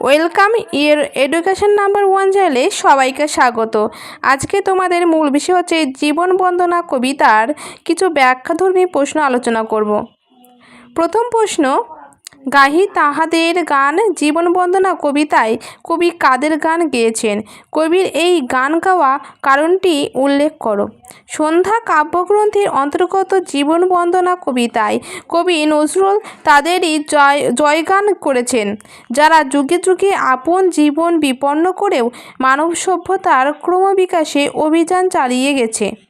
Welcome year education number one চ্যানেলে সবাইকে স্বাগত। আজকে তোমাদের মূল বিষয় হচ্ছে জীবন বন্দনা কবিতার কিছু ব্যাখ্যাধর্মী প্রশ্ন আলোচনা করব। প্রথম প্রশ্ন গাহি তাহাদের গান জীবন বন্দনা কবিতায়। কবি কাদের গান গেয়েছেন? কবির এই গান গাওয়া কারণটি উল্লেখ করো। সন্ধ্যা কাব্যগ্রন্থের অন্তর্গত জীবন বন্দনা কবিতায় কবি নজরুল তাদেরই জয়, জয়গান করেছেন, যারা যুগে যুগে আপন জীবন বিপন্ন করেও মানব সভ্যতার ক্রমবিকাশে অভিযান চালিয়ে গেছে।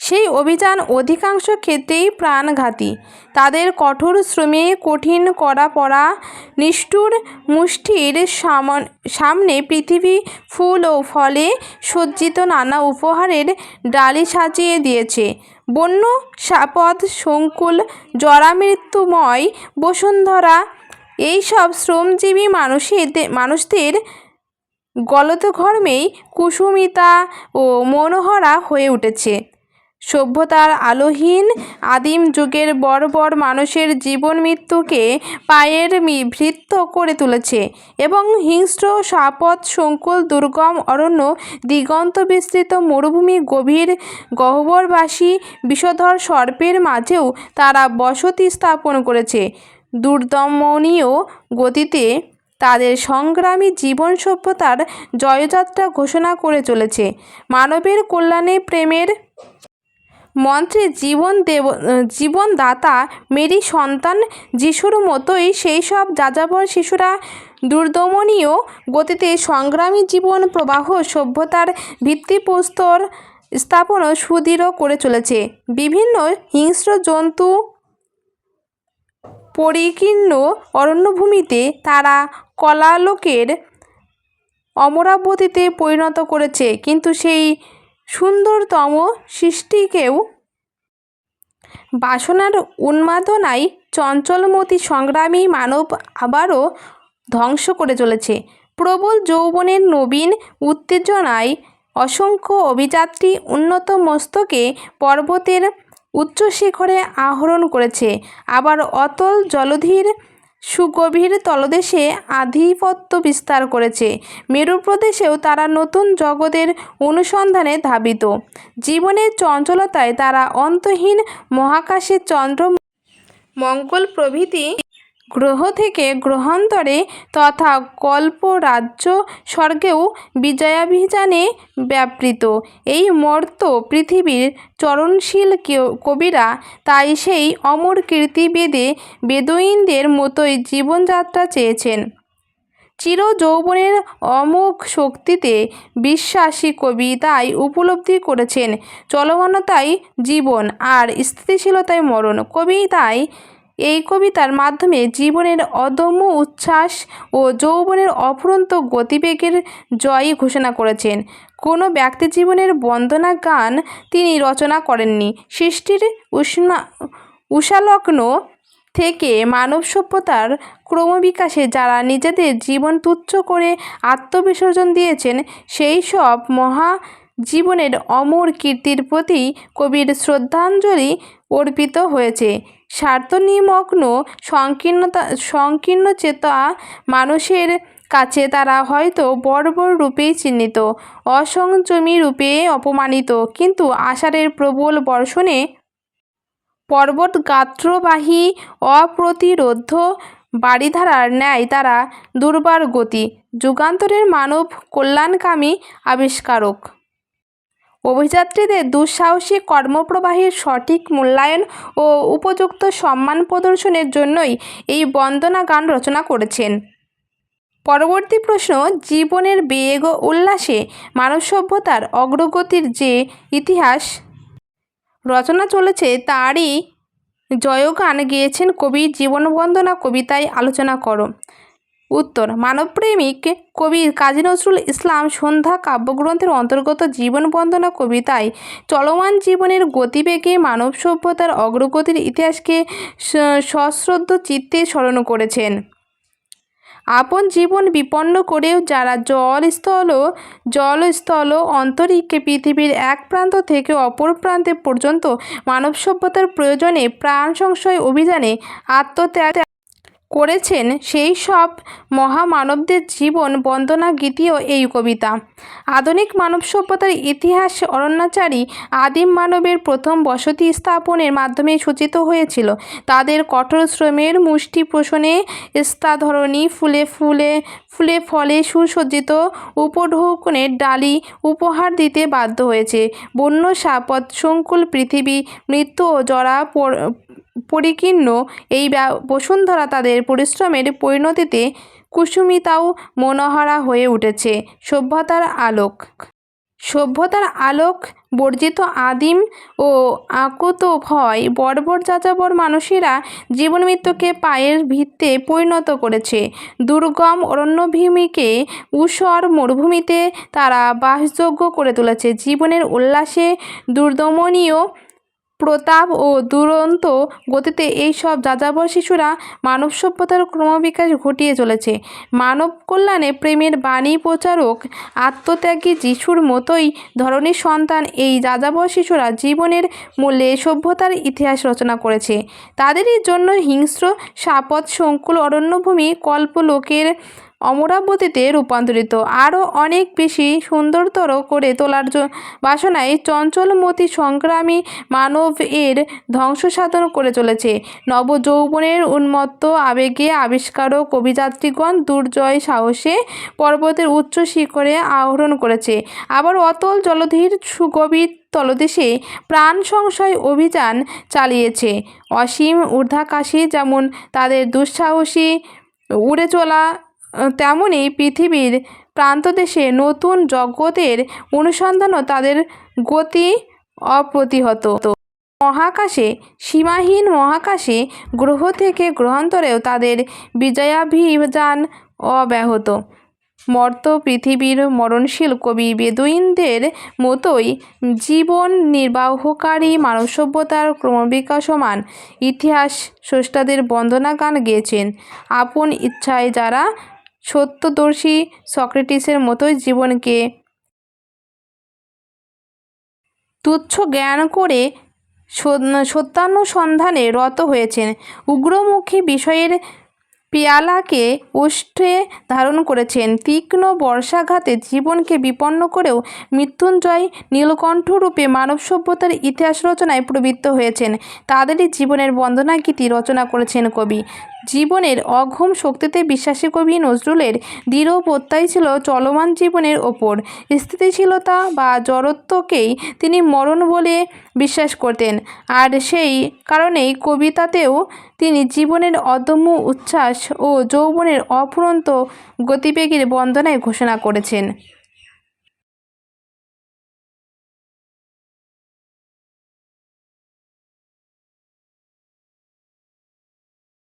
সেই অভিযান অধিকাংশ ক্ষেত্রেই প্রাণঘাতী। তাদের কঠোর শ্রমে কঠিন করা পড়া নিষ্ঠুর মুষ্টির সামন পৃথিবী ফুল ও ফলে সজ্জিত নানা উপহারের ডালি সাজিয়ে দিয়েছে। বন্য, সাপদ সংকুল জরামৃত্যুময়, বসুন্ধরা, এইসব শ্রমজীবী মানুষের মানুষদের গলতঘর্মেই কুসুমিতা ও মনোহরা হয়ে উঠেছে। সভ্যতার আলোহীন আদিম যুগের বর্বর মানুষের জীবন মৃত্যুকে পায়ের ভৃত্য করে তুলেছে এবং হিংস্র, সাপদ সংকুল দুর্গম, অরণ্য, দিগন্ত বিস্তৃত মরুভূমি, গভীর গহ্বরবাসী, বিষধর সর্পের মাঝেও তারা বসতি স্থাপন করেছে। দুর্দমনীয় গতিতে তাদের সংগ্রামী জীবন সভ্যতার জয়যাত্রা ঘোষণা করে চলেছে। মানবের কল্যাণে প্রেমের মন্ত্রে জীবন দেব জীবনদাতা মেরি সন্তান যিশুর মতোই সেই সব যাযাবর শিশুরা দুর্দমনীয় গতিতে সংগ্রামী জীবন প্রবাহ সভ্যতার ভিত্তিপ্রস্তর স্থাপনও সুদৃঢ় করে চলেছে। বিভিন্ন হিংস্র জন্তু পরিকীর্ণ অরণ্যভূমিতে তারা কলালোকের অমরাবতীতে পরিণত করেছে। কিন্তু সেই সুন্দরতম সৃষ্টিকেও। বাসনার উন্মাদনায় চঞ্চলমতি সংগ্রামী মানব আবারও ধ্বংস করে চলেছে। প্রবল যৌবনের নবীন উত্তেজনায় অসংখ্য অভিযাত্রী উন্নত মস্তকে পর্বতের উচ্চ শিখরে আহরণ করেছে। আবার অতল জলধির সুগভীর তলদেশে আধিপত্য বিস্তার করেছে। মেরু প্রদেশেও তারা নতুন জগতের অনুসন্ধানে ধাবিত। জীবনের চঞ্চলতায় তারা অন্তহীন মহাকাশে চন্দ্র মঙ্গল প্রভৃতি গ্রহ থেকে গ্রহান্তরে তথা কল্প রাজ্য স্বর্গেও বিজয়াভিযানে ব্যাপৃত। এই মর্ত পৃথিবীর চরণশীল কবিরা তাই সেই অমর কীর্তিবেদে বেদুইনদের মতোই জীবনযাত্রা চেয়েছেন। চির যৌবনের অমোঘ শক্তিতে বিশ্বাসী কবি তাই উপলব্ধি করেছেন, চলমানতাই জীবন আর স্থিতিশীলতায় মরণ। কবি তাই এই কবিতার মাধ্যমে জীবনের অদম্য উচ্ছ্বাস ও যৌবনের অফুরন্ত গতিবেগের জয়ই ঘোষণা করেছেন। কোনো ব্যক্তি জীবনের বন্দনা গান তিনি রচনা করেননি। সৃষ্টির উষ্ণা, উষালগ্ন থেকে মানব সভ্যতার ক্রমবিকাশে যারা নিজেদের জীবন তুচ্ছ করে আত্মবিসর্জন দিয়েছেন, সেই সব মহা জীবনের অমর কীর্তির প্রতি কবির শ্রদ্ধাঞ্জলি অর্পিত হয়েছে। স্বার্থনিমগ্ন সংকীর্ণতা সংকীর্ণ চেতা মানুষের কাছে তারা হয়তো বর্বর রূপেই চিহ্নিত, অসংযমী রূপে অপমানিত। কিন্তু আষাঢ়ের প্রবল বর্ষণে পর্বত গাত্রবাহী অপ্রতিরোধ্য বারিধারার ন্যায় তারা দুর্বার গতি, যুগান্তরের মানব কল্যাণকামী আবিষ্কারক। অভিযাত্রীদের দুঃসাহসিক কর্মপ্রবাহের সঠিক মূল্যায়ন ও উপযুক্ত সম্মান প্রদর্শনের জন্যই এই বন্দনা গান রচনা করেছেন। পরবর্তী প্রশ্ন, জীবনের বেগ ও উল্লাসে মানব সভ্যতার অগ্রগতির যে ইতিহাস রচনা চলেছে, তারই জয়গান গেয়েছেন কবি জীবনবন্দনা কবিতায় আলোচনা করো। উত্তর, মানবপ্রেমিক কবি কাজী নজরুল ইসলাম সন্ধ্যা কাব্যগ্রন্থের অন্তর্গত জীবন বন্দনা কবিতায় চলমান জীবনের গতিবেগে মানব সভ্যতার অগ্রগতির ইতিহাসকে সশ্রদ্ধ চিত্তে স্মরণ করেছেন। আপন জীবন বিপন্ন করেও যারা জল স্থল জল স্থল অন্তরিক্ষে পৃথিবীর এক প্রান্ত থেকে অপর প্রান্তে পর্যন্ত মানব সভ্যতার প্রয়োজনে প্রাণ সংশয় অভিযানে আত্মত্যাগ করেছেন সেই সব মহামানবদের জীবন বন্দনা গীতিও এই কবিতা। আধুনিক মানব সভ্যতার ইতিহাস অরণ্যাচারী আদিম মানবের প্রথম বসতি স্থাপনের মাধ্যমে সূচিত হয়েছিল। তাদের কঠোর শ্রমের মুষ্টি পোষণে স্তাধরণী ফুলে ফুলে ফুলে ফলে সুসজ্জিত উপঢৌকনের ডালি উপহার দিতে বাধ্য হয়েছে। বন্য সাপদ সংকুল পৃথিবী, মৃত্যু ও জরা পরিকীর্ণ। এই বসুন্ধরা তাদের পরিশ্রমের পরিণতিতে কুসুমিতাও মনোহরা হয়ে উঠেছে। সভ্যতার আলোক। সভ্যতার আলোক বর্জিত আদিম ও আকুত ভয় বর্বর যাযাবর মানুষেরা জীবন মৃত্যুকে পায়ের ভিত্তে পরিণত করেছে। দুর্গম অরণ্যভূমিকে ঊষর মরুভূমিতে তারা বাসযোগ্য করে তুলেছে। জীবনের উল্লাসে দুর্দমনীয় প্রতাপ ও দুরন্ত গতিতে এই সব যাযাবর শিশুরা মানব সভ্যতার ক্রমবিকাশ ঘটিয়ে চলেছে। মানব কল্যাণে প্রেমের বাণী প্রচারক, আত্মত্যাগী যিশুর মতোই ধরনের সন্তান এই যাযাবর শিশুরা জীবনের মূল্যে সভ্যতার ইতিহাস রচনা করেছে। তাদেরই জন্য হিংস্র, সাপদ, সংকুল, অরণ্যভূমি, কল্পলোকের অমরাবতীতে রূপান্তরিত। আরও অনেক বেশি সুন্দরতর করে তোলার বাসনায় চঞ্চলমতি সংগ্রামী মানব এর ধ্বংস সাধন করে চলেছে। নবযৌবনের উন্মত্ত আবেগে আবিষ্কারক কবিযাত্রীগণ দুর্জয় সাহসে পর্বতের উচ্চ শিখরে আহরণ করেছে। আবার অতল জলধির সুগভীর তলদেশে প্রাণ সংশয় অভিযান চালিয়েছে। অসীম ঊর্ধ্বাকাশে যেমন তাদের দুঃসাহসী উড়ে চলা তেমনই পৃথিবীর প্রান্তদেশে নতুন জগতের অনুসন্ধানও তাদের গতি অপ্রতিহত। মহাকাশে, সীমাহীন মহাকাশে গ্রহ থেকে গ্রহান্তরেও তাদের বিজয়াভিযান অব্যাহত। মর্ত পৃথিবীর মরণশীল কবি বেদুইনদের মতোই জীবন নির্বাহকারী মানব সভ্যতার ক্রমবিকাশমান ইতিহাস স্রষ্টাদের বন্দনা গান গেয়েছেন। আপন ইচ্ছায় যারা সত্যদর্শী সক্রেটিসের মতোই জীবনকে। তুচ্ছ জ্ঞান করে সত্যানুসন্ধানে রত হয়েছেন। উগ্রমুখী বিষয়ের পেয়ালাকে ওষ্ঠে ধারণ করেছেন। তীক্ষ্ণ বর্ষাঘাতে জীবনকে বিপন্ন করেও মৃত্যুঞ্জয় নীলকণ্ঠরূপে মানব সভ্যতার ইতিহাস রচনায় প্রবৃত্ত হয়েছেন। তাদেরই জীবনের বন্দনা গীতি রচনা করেছেন কবি। জীবনের অঘম শক্তিতে বিশ্বাসী কবি নজরুলের দৃঢ় প্রত্যয় ছিল চলমান জীবনের ওপর। স্থিতিশীলতা বা জড়ত্বকেই তিনি মরণ বলে বিশ্বাস করতেন। আর সেই কারণেই কবিতাতেও তিনি জীবনের অদম্য উচ্ছ্বাস ও যৌবনের অফুরন্ত গতিবেগের বন্দনায় ঘোষণা করেছেন।